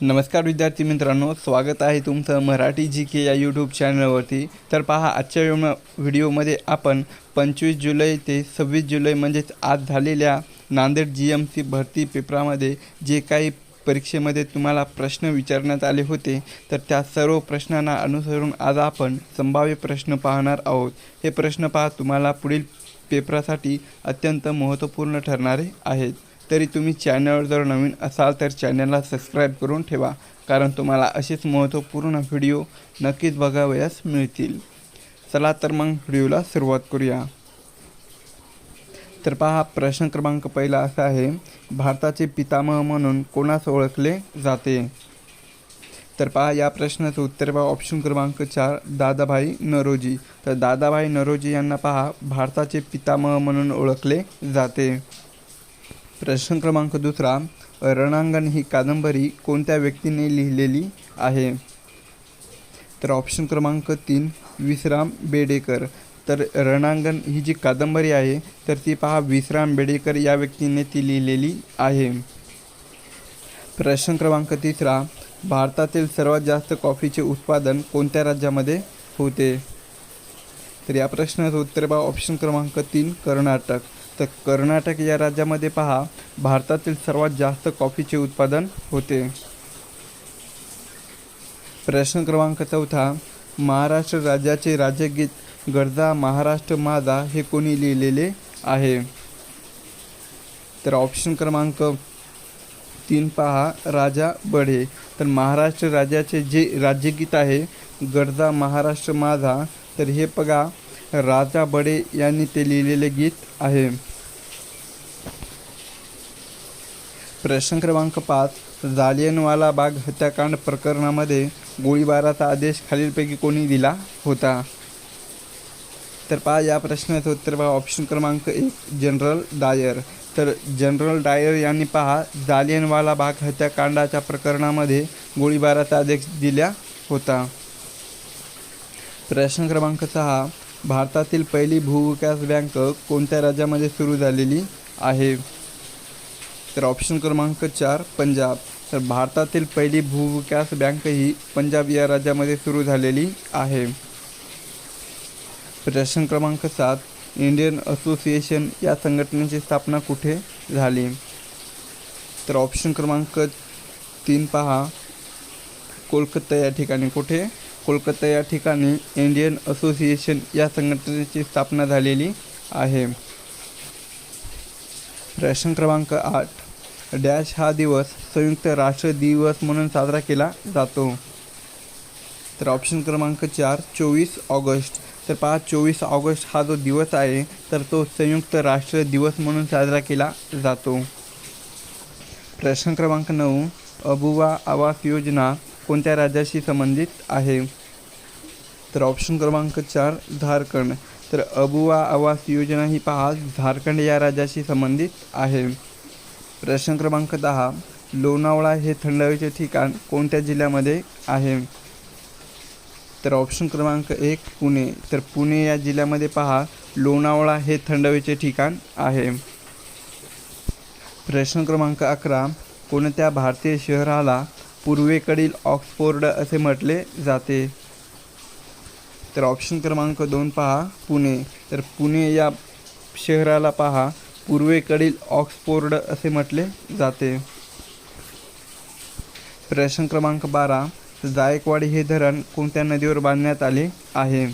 नमस्कार विद्यार्थी मित्रांनो स्वागत आहे तुमचं मराठी जी के या यूट्यूब चॅनलवरती तर पहा आजच्या व्हिडिओमध्ये आपण पंचवीस जुलै ते सव्वीस जुलै म्हणजेच आज झालेल्या नांदेड जी एम सी भरती पेपरामध्ये जे काही परीक्षेमध्ये तुम्हाला प्रश्न विचारण्यात आले होते तर त्या सर्व प्रश्नांना अनुसरून आज आपण संभाव्य प्रश्न पाहणार आहोत. हे प्रश्न पहा तुम्हाला पुढील पेपरासाठी अत्यंत महत्त्वपूर्ण ठरणारे आहेत. तरी तुम्ही चॅनलवर जर नवीन असाल तर चॅनलला सबस्क्राईब करून ठेवा. कारण तुम्हाला असेच महत्त्वपूर्ण व्हिडिओ नक्कीच बघावयास मिळतील. चला तर मग व्हिडिओला सुरुवात करूया. तर पहा प्रश्न क्रमांक पहिला असा आहे भारताचे पितामह म्हणून कोणास ओळखले जाते? तर पहा या प्रश्नाचं उत्तर पहा ऑप्शन क्रमांक चार दादाभाई नरोजी. तर दादाभाई नरोजी यांना पहा भारताचे पितामह म्हणून ओळखले जाते. प्रश्न क्रमांक दुसरा रणांगण ही कादंबरी कोणत्या व्यक्तीने लिहिलेली आहे? तर ऑप्शन क्रमांक तीन विश्राम बेडेकर. तर रणांगण ही जी कादंबरी आहे तर ती पहा विश्राम बेडेकर या व्यक्तीने ती लिहिलेली आहे. प्रश्न क्रमांक तिसरा भारतातील सर्वात जास्त कॉफीचे उत्पादन कोणत्या राज्यामध्ये होते? तर या प्रश्नाचं उत्तर पहा ऑप्शन क्रमांक तीन कर्नाटक. तर कर्नाटक या राज्यामध्ये पहा भारतातील सर्वात जास्त कॉफीचे उत्पादन होते. प्रश्न क्रमांक चौथा महाराष्ट्र राज्याचे राज्यगीत गरजा महाराष्ट्र माझा हे कोणी लिहिलेले आहे? तर ऑप्शन क्रमांक तीन पहा राजा बढे. तर महाराष्ट्र राज्याचे जे राज्यगीत आहे गरजा महाराष्ट्र माझा तर हे बघा राजा बडे यांनी ते लिहिलेले गीत आहे. प्रश्न क्रमांक पाच. जालियनवाला बाग हत्याकांड प्रकरणामध्ये गोळीबाराचा आदेश खालीलपैकी कोणी दिला होता? तर पहा या प्रश्नाचं उत्तर पहा ऑप्शन क्रमांक एक जनरल डायर. तर जनरल डायर यांनी पहा जालियनवाला बाग हत्याकांडाच्या प्रकरणामध्ये गोळीबाराचा आदेश दिला होता. प्रश्न क्रमांक सहा. भारतातील पहिली भूविकास बँक कोणत्या राज्यामध्ये सुरू झालेली आहे? तर ऑप्शन क्रमांक चार पंजाब. तर भारतातील पहिली भूविकास बँक ही पंजाब या राज्यामध्ये सुरू झालेली आहे. प्रश्न क्रमांक सात इंडियन असोसिएशन या संघटनेची स्थापना कुठे झाली? तर ऑप्शन क्रमांक तीन पहा. कोलकाता या ठिकाणी कुठे? कोलकाता या ठिकाणी इंडियन असोसिएशन या संघटनेची स्थापना झालेली आहे. प्रश्न क्रमांक आठ. डॅश हा दिवस संयुक्त राष्ट्र दिवस म्हणून साजरा केला जातो. तर ऑप्शन क्रमांक चार चोवीस ऑगस्ट. तर पहा चोवीस ऑगस्ट हा जो दिवस आहे तर तो संयुक्त राष्ट्र दिवस म्हणून साजरा केला जातो. प्रश्न क्रमांक नऊ अबुवा आवास योजना कोणत्या राज्याशी संबंधित आहे? तर ऑप्शन क्रमांक चार झारखंड. तर अबुवा आवास योजना ही पहा झारखंड या राज्याशी संबंधित आहे. प्रश्न क्रमांक दहा लोणावळा हे थंड हवेचे ठिकाण कोणत्या जिल्ह्यामध्ये आहे? तर ऑप्शन क्रमांक एक पुणे. तर पुणे या जिल्ह्यामध्ये पहा लोणावळा हे थंड हवेचे ठिकाण आहे. प्रश्न क्रमांक अकरा कोणत्या भारतीय शहराला पूर्वेकडील ऑक्सफोर्ड असे म्हटले जाते? तर ऑप्शन क्रमांक दोन पहा पुणे. तर पुणे या शहराला पहा. पूर्वेकडील ऑक्सफोर्ड असे म्हटले जाते. प्रश्न क्रमांक बारा जायकवाडी हे धरण कोणत्या नदीवर बांधण्यात आले आहे?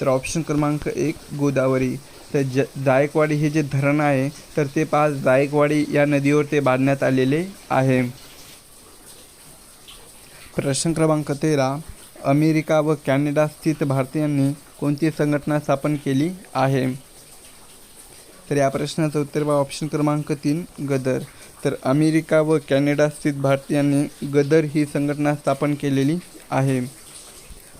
तर ऑप्शन क्रमांक एक गोदावरी. तर ज जायकवाडी हे जे धरण आहे तर ते पहा जायकवाडी या नदीवर ते बांधण्यात आलेले आहे. प्रश्न क्रमांक तेरा अमेरिका व कॅनडा स्थित भारतीयांनी कोणती संघटना स्थापन केली आहे? तर या प्रश्नाचं उत्तर बा ऑप्शन क्रमांक तीन गदर. तर अमेरिका व कॅनडा स्थित भारतीयांनी गदर ही संघटना स्थापन केलेली आहे.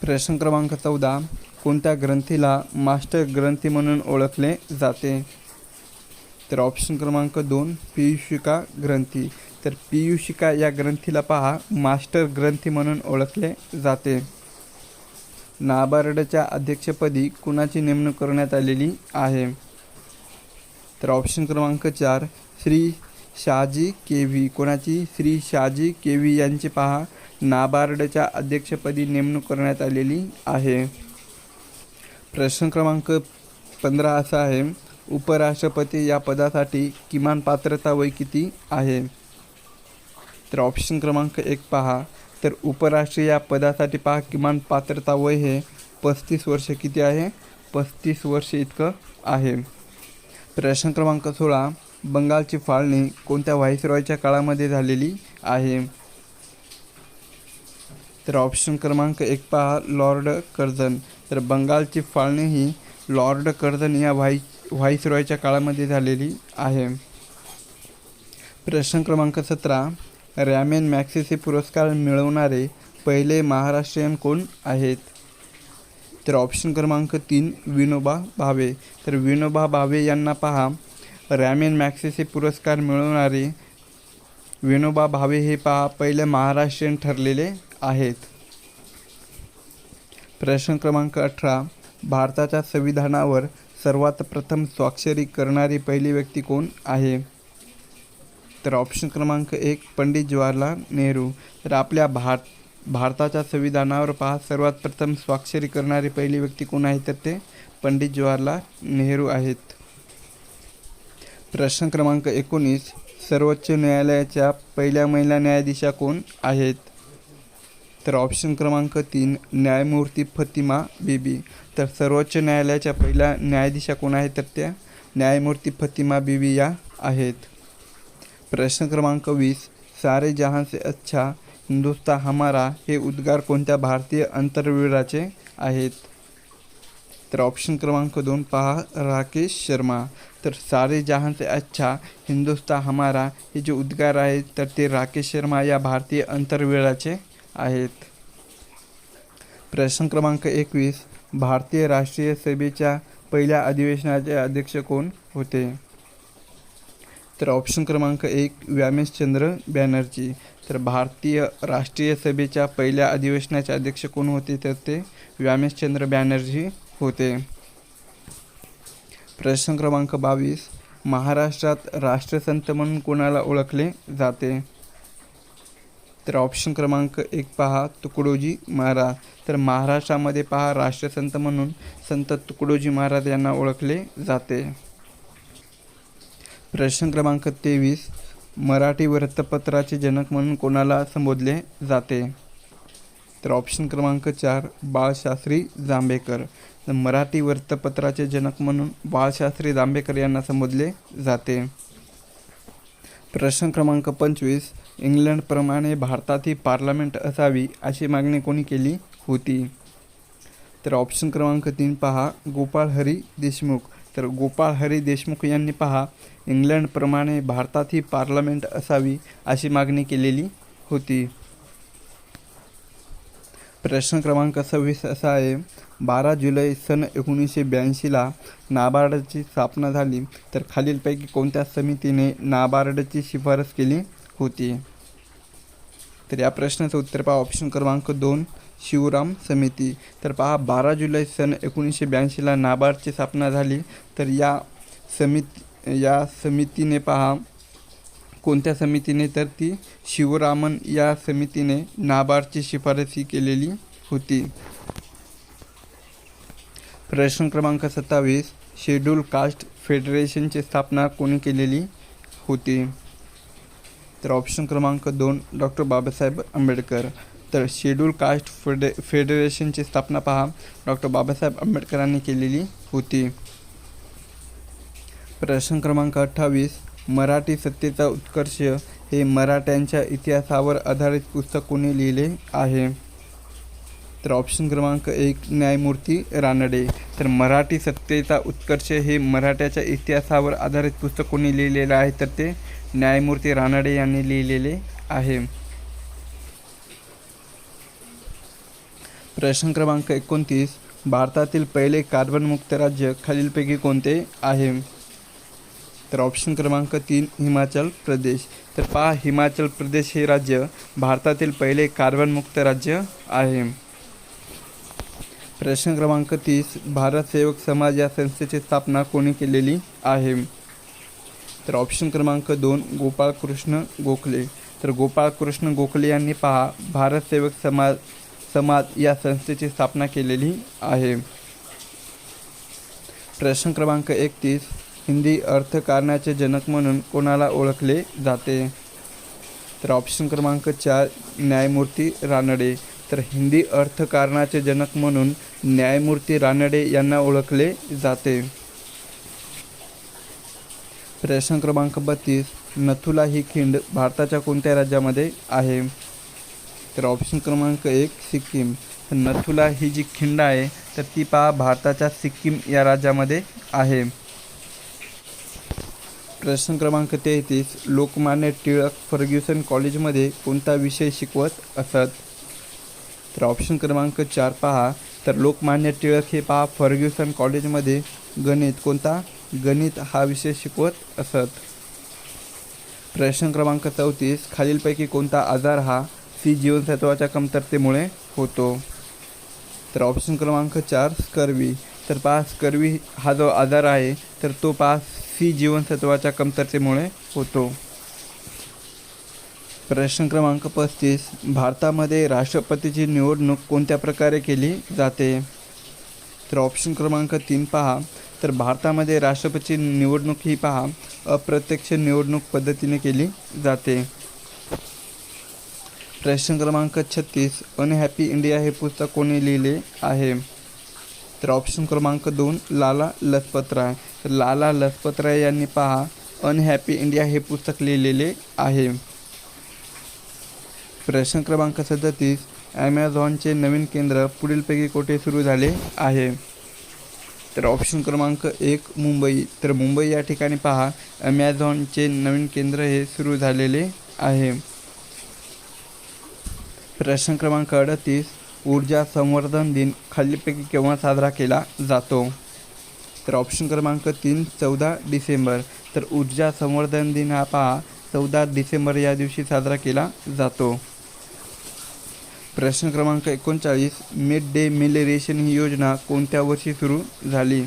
प्रश्न क्रमांक चौदा कोणत्या ग्रंथीला मास्टर ग्रंथी म्हणून ओळखले जाते? तर ऑप्शन क्रमांक दोन पियुषिका ग्रंथी. तर पीयुषिका या ग्रंथीला पहा. मास्टर ग्रंथी म्हणून ओळखले जाते. नाबार्डच्या अध्यक्षपदी कुणाची नेमणूक करण्यात आलेली आहे? तर ऑप्शन क्रमांक चार श्री शहाजी केव्ही. कोणाची? श्री शहाजी केव्ही यांची पहा. नाबार्डच्या अध्यक्षपदी नेमणूक करण्यात आलेली आहे. प्रश्न क्रमांक पंधरा असा आहे. उपराष्ट्रपती या पदासाठी किमान पात्रता वय किती आहे? तर ऑप्शन क्रमांक एक पहा. तर उपराष्ट्रीय या पदासाठी पहा किमान पात्रता वय हे पस्तीस वर्ष किती आहे? पस्तीस वर्ष इतकं आहे. प्रश्न क्रमांक सोळा. बंगालची फाळणी कोणत्या व्हाईसरॉयच्या काळामध्ये झालेली आहे? तर ऑप्शन क्रमांक एक पहा लॉर्ड कर्झन. तर बंगालची फाळणी ही लॉर्ड कर्झन या व्हाई व्हाईसरॉयच्या काळामध्ये झालेली आहे. प्रश्न क्रमांक सतरा. रॅमेन मॅक्सेसे पुरस्कार मिळवणारे पहिले महाराष्ट्रीयन कोण आहेत? तर ऑप्शन क्रमांक तीन विनोबा भावे. तर विनोबा भावे यांना पहा. रॅमेन मॅक्सेसे पुरस्कार मिळवणारे विनोबा भावे हे पहा पहिले महाराष्ट्रीयन ठरलेले आहेत. प्रश्न क्रमांक अठरा. भारताच्या संविधानावर सर्वात प्रथम स्वाक्षरी करणारी पहिली व्यक्ती कोण आहे? तर ऑप्शन क्रमांक एक पंडित जवाहरलाल नेहरू. तर आपल्या भारत भारताच्या संविधानावर पहा सर्वात प्रथम स्वाक्षरी करणारी पहिली व्यक्ती कोण आहे? तर ते पंडित जवाहरलाल नेहरू आहेत. प्रश्न क्रमांक एकोणीस सर्वोच्च न्यायालयाच्या पहिल्या महिला न्यायाधीशा कोण आहेत? तर ऑप्शन क्रमांक तीन न्यायमूर्ती फतिमा बीबी. तर सर्वोच्च न्यायालयाच्या पहिल्या न्यायाधीशा कोण आहेत तर त्या न्यायमूर्ती फतिमा बीबी या आहेत. प्रश्न क्रमांक वीस. सारे जहां से अच्छा हिंदुस्तान हमारा हे उद्गार कोणत्या भारतीय अंतरवीराचे आहेत? तर ऑप्शन क्रमांक दोन पहा राकेश शर्मा. तर सारे जहां से अच्छा हिंदुस्तान हमारा हे जे उद्गार आहेत तर ते राकेश शर्मा या भारतीय अंतरवीराचे आहेत. प्रश्न क्रमांक एकवीस. भारतीय राष्ट्रीय सभेच्या पहिल्या अधिवेशनाचे अध्यक्ष कोण होते? तर ऑप्शन क्रमांक एक व्यामेशचंद्र बॅनर्जी. तर भारतीय राष्ट्रीय सभेच्या पहिल्या अधिवेशनाचे अध्यक्ष कोण होते? तर ते व्यामेशचंद्र बॅनर्जी होते. प्रश्न क्रमांक बावीस महाराष्ट्रात राष्ट्रसंत म्हणून कोणाला ओळखले जाते? तर ऑप्शन क्रमांक एक पहा तुकडोजी महाराज. तर महाराष्ट्रामध्ये पहा राष्ट्रसंत म्हणून संत तुकडोजी महाराज यांना ओळखले जाते. प्रश्न क्रमांक तेवीस मराठी वृत्तपत्राचे जनक म्हणून कोणाला संबोधले जाते? तर ऑप्शन क्रमांक चार बाळशास्त्री जांभेकर. तर मराठी वृत्तपत्राचे जनक म्हणून बाळशास्त्री जांभेकर यांना संबोधले जाते. प्रश्न क्रमांक पंचवीस इंग्लंडप्रमाणे भारतातही पार्लमेंट असावी अशी मागणी कोणी केली होती? तर ऑप्शन क्रमांक तीन पहा गोपाळ हरी देशमुख. तर गोपाळ हरी देशमुख यांनी पहा इंग्लंडप्रमाणे भारतातही पार्लमेंट असावी अशी मागणी केलेली होती. प्रश्न क्रमांक सव्वीस असा आहे बारा जुलै सन एकोणीसशे ब्याऐंशीला नाबार्डची स्थापना झाली तर खालीलपैकी कोणत्या समितीने नाबार्डची शिफारस केली होती? तर या प्रश्नाचं उत्तर पहा ऑप्शन क्रमांक दोन शिवराम समिती. तर पहा बारा जुलै सन एकोणीसशे ब्याऐंशीला नाबार्डची स्थापना झाली. तर या समिती या समितीने पहा कोणत्या समितीने? तर ती शिवरामन या समितीने नाबार्डची शिफारसी केलेली होती. प्रश्न क्रमांक सत्तावीस शेड्यूल कास्ट फेडरेशनची स्थापना कोणी केलेली होती? तर ऑप्शन क्रमांक दोन डॉक्टर बाबासाहेब आंबेडकर. तर शेड्यूल कास्ट फेडे फेडरेशनची स्थापना पहा. डॉक्टर बाबासाहेब आंबेडकरांनी केलेली होती. प्रश्न क्रमांक अठ्ठावीस. मराठी सत्तेचा उत्कर्ष हे मराठ्यांच्या इतिहासावर आधारित पुस्तक कोणी लिहिले आहे? तर ऑप्शन क्रमांक एक न्यायमूर्ती रानडे. तर मराठी सत्तेचा उत्कर्ष हे मराठ्याच्या इतिहासावर आधारित पुस्तक कोणी लिहिलेलं आहे? तर ते न्यायमूर्ती रानडे यांनी लिहिलेले आहे. प्रश्न क्रमांक एकोणतीस भारतातील पहिले कार्बनमुक्त राज्य खालीलपैकी कोणते आहे? तर ऑप्शन क्रमांक तीन हिमाचल प्रदेश. तर पहा हिमाचल प्रदेश हे राज्य भारतातील पहिले कार्बनमुक्त राज्य आहे. प्रश्न क्रमांक तीस भारत सेवक समाज या संस्थेची स्थापना कोणी केलेली आहे? तर ऑप्शन क्रमांक दोन गोपाळकृष्ण गोखले. तर गोपाळकृष्ण गोखले यांनी पहा भारत सेवक समाज समाज या संस्थेची स्थापना केलेली आहे. प्रश्न क्रमांक एकतीस हिंदी अर्थकारणाचे जनक म्हणून कोणाला ओळखले जाते? तर ऑप्शन क्रमांक चार न्यायमूर्ती रानडे. तर हिंदी अर्थकारणाचे जनक म्हणून न्यायमूर्ती रानडे यांना ओळखले जाते. प्रश्न क्रमांक बत्तीस नथुला ही खिंड भारताच्या कोणत्या राज्यामध्ये आहे? तर ऑप्शन क्रमांक एक सिक्कीम. तर नथुला ही जी खिंड आहे तर ती पहा भारताच्या सिक्कीम या राज्यामध्ये आहे. प्रश्न क्रमांक तेहतीस लोकमान्य टिळक फर्ग्युसन कॉलेजमध्ये कोणता विषय शिकवत असत? तर ऑप्शन क्रमांक चार पहा. तर लोकमान्य टिळक हे पहा फर्ग्युसन कॉलेजमध्ये गणित कोणता? गणित हा विषय शिकवत असत. प्रश्न क्रमांक चौतीस खालीलपैकी कोणता आजार हा सी जीवनसत्वाच्या कमतरतेमुळे होतो. तर ऑप्शन क्रमांक चार स्कर्वी. तर पहा स्कर्वी हा जो आजार आहे तर तो पहा सी जीवनसत्वाच्या कमतरतेमुळे होतो. प्रश्न क्रमांक पस्तीस. भारतामध्ये राष्ट्रपतीची निवडणूक कोणत्या प्रकारे केली जाते? तर ऑप्शन क्रमांक तीन पहा. तर भारतामध्ये राष्ट्रपती निवडणूक ही पहा अप्रत्यक्ष निवडणूक पद्धतीने केली जाते. प्रश्न क्रमांक छत्तीस अनहॅपी इंडिया हे पुस्तक कोणी लिहिले आहे? तर ऑप्शन क्रमांक दोन लाला लजपतराय. तर लाला लजपतराय यांनी पहा अनहॅपी इंडिया हे पुस्तक लिहिलेले आहे. प्रश्न क्रमांक सदतीस ॲमेझॉनचे नवीन केंद्र पुढीलपैकी कोठे सुरू झाले आहे? तर ऑप्शन क्रमांक एक मुंबई. तर मुंबई या ठिकाणी पहा ॲमेझॉनचे नवीन केंद्र हे सुरू झालेले आहे. प्रश्न क्रमांक अडतीस ऊर्जा संवर्धन दिन खालीलपैकी केव्हा साजरा केला जातो? तर ऑप्शन क्रमांक तीन चौदा डिसेंबर. तर ऊर्जा संवर्धन दिन हा पहा चौदा डिसेंबर या दिवशी साजरा केला जातो. प्रश्न क्रमांक एकोणचाळीस मिड डे मिल रेशन ही योजना कोणत्या वर्षी सुरू झाली?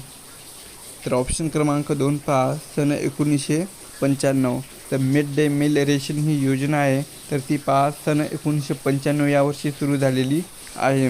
तर ऑप्शन क्रमांक दोन पहा सन एकोणीसशे पंच्याण्णव. तर मिड डे मिल रेशन ही योजना आहे. तर ती पहा सन एकोणीसशे पंच्याण्णव या वर्षी सुरू झालेली आहे.